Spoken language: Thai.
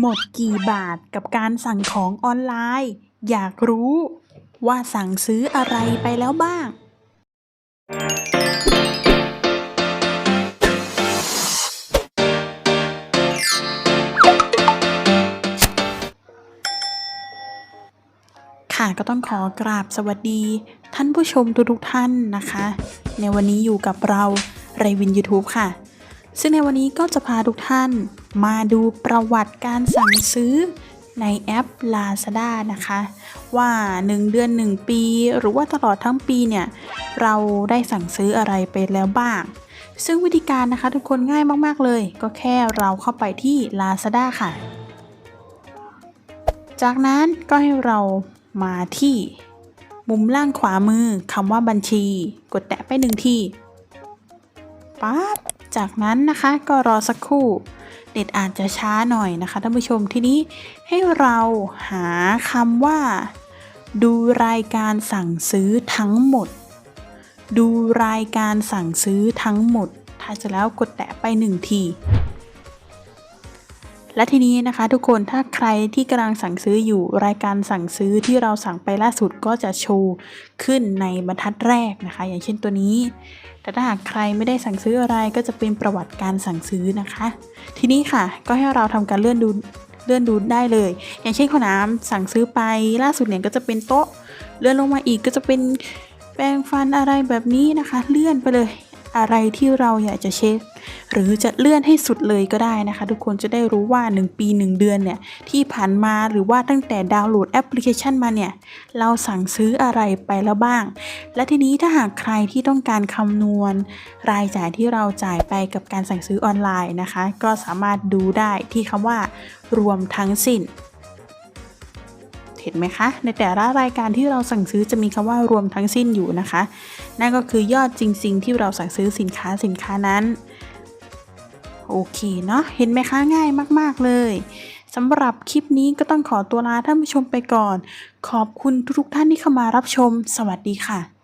หมดกี่บาทกับการสั่งของออนไลน์ อยากรู้ว่าสั่งซื้ออะไรไปแล้วบ้าง ค่ะก็ต้องขอกราบสวัสดี ท่านผู้ชมทุกๆท่านนะคะ ในวันนี้อยู่กับเราไรวิน YouTube ค่ะ ซึ่งในวันนี้ก็จะพาทุกท่าน มาดูประวัติการสั่งซื้อในแอป Lazada นะคะ ว่า 1 เดือน 1 ปี หรือว่าตลอดทั้งปีเนี่ย เราได้สั่งซื้ออะไรไปแล้วบ้าง ซึ่งวิธีการนะคะทุกคนง่ายมาก ๆ เลย ก็แค่เราเข้าไปที่ Lazada ค่ะ จากนั้นก็ให้เรามาที่ มุมล่างขวามือคำว่าบัญชี กดแตะไปหนึ่งทีปั๊บจากนั้นนะคะก็รอสักครู่ เน็ตอาจจะช้าหน่อยนะคะท่านผู้ชมทีนี้ให้เราหาคำว่า ดูรายการสั่งซื้อทั้งหมด ดูรายการสั่งซื้อทั้งหมดถ้าเสร็จแล้วกดแตะไปหนึ่งที และทีนี้นะคะทุกคนถ้าใครที่กำลังสั่งซื้ออยู่รายการสั่งซื้อที่เราสั่งไปล่าสุดก็จะโชว์ขึ้นในบรรทัดแรกนะคะ อย่างเช่นตัวนี้ แต่ถ้าหากใครไม่ได้สั่งซื้ออะไรก็จะเป็นประวัติการสั่งซื้อนะคะ ทีนี้ค่ะก็ให้เราทำการเลื่อนดูเลื่อนดูได้เลย อย่างเช่นข้าวน้ำสั่งซื้อไปล่าสุดเนี่ยก็จะเป็นโต๊ะ เลื่อนลงมาอีกก็จะเป็นแปรงฟันอะไรแบบนี้นะคะ เลื่อนไปเลย อะไรที่เราอยากจะเช็ค หรือจะเลื่อนให้สุดเลยก็ได้นะคะ ทุกคนจะได้รู้ว่า 1 ปี 1 เดือนเนี่ยที่ผ่านมาหรือว่าตั้งแต่ดาวน์โหลดแอปพลิเคชันมาเนี่ยเราสั่งซื้ออะไรไปแล้วบ้าง และทีนี้ถ้าหากใครที่ต้องการคำนวณ รายจ่ายที่เราจ่ายไปกับการสั่งซื้อออนไลน์นะคะ ก็สามารถดูได้ที่คำว่ารวมทั้งสิ้น ห็นไหมคะ ในแต่ละรายการที่เราสั่งซื้อจะมีคำว่ารวมทั้งสิ้นอยู่นะคะ นั่นก็คือยอดจริง ๆ ที่เราสั่งซื้อสินค้าสินค้านั้น โอเคเนาะ เห็นไหมคะง่ายมากๆเลยสำหรับคลิปนี้ก็ต้องขอตัวลาท่านผู้ชมไปก่อน ขอบคุณทุกท่านที่เข้ามารับชม สวัสดีค่ะ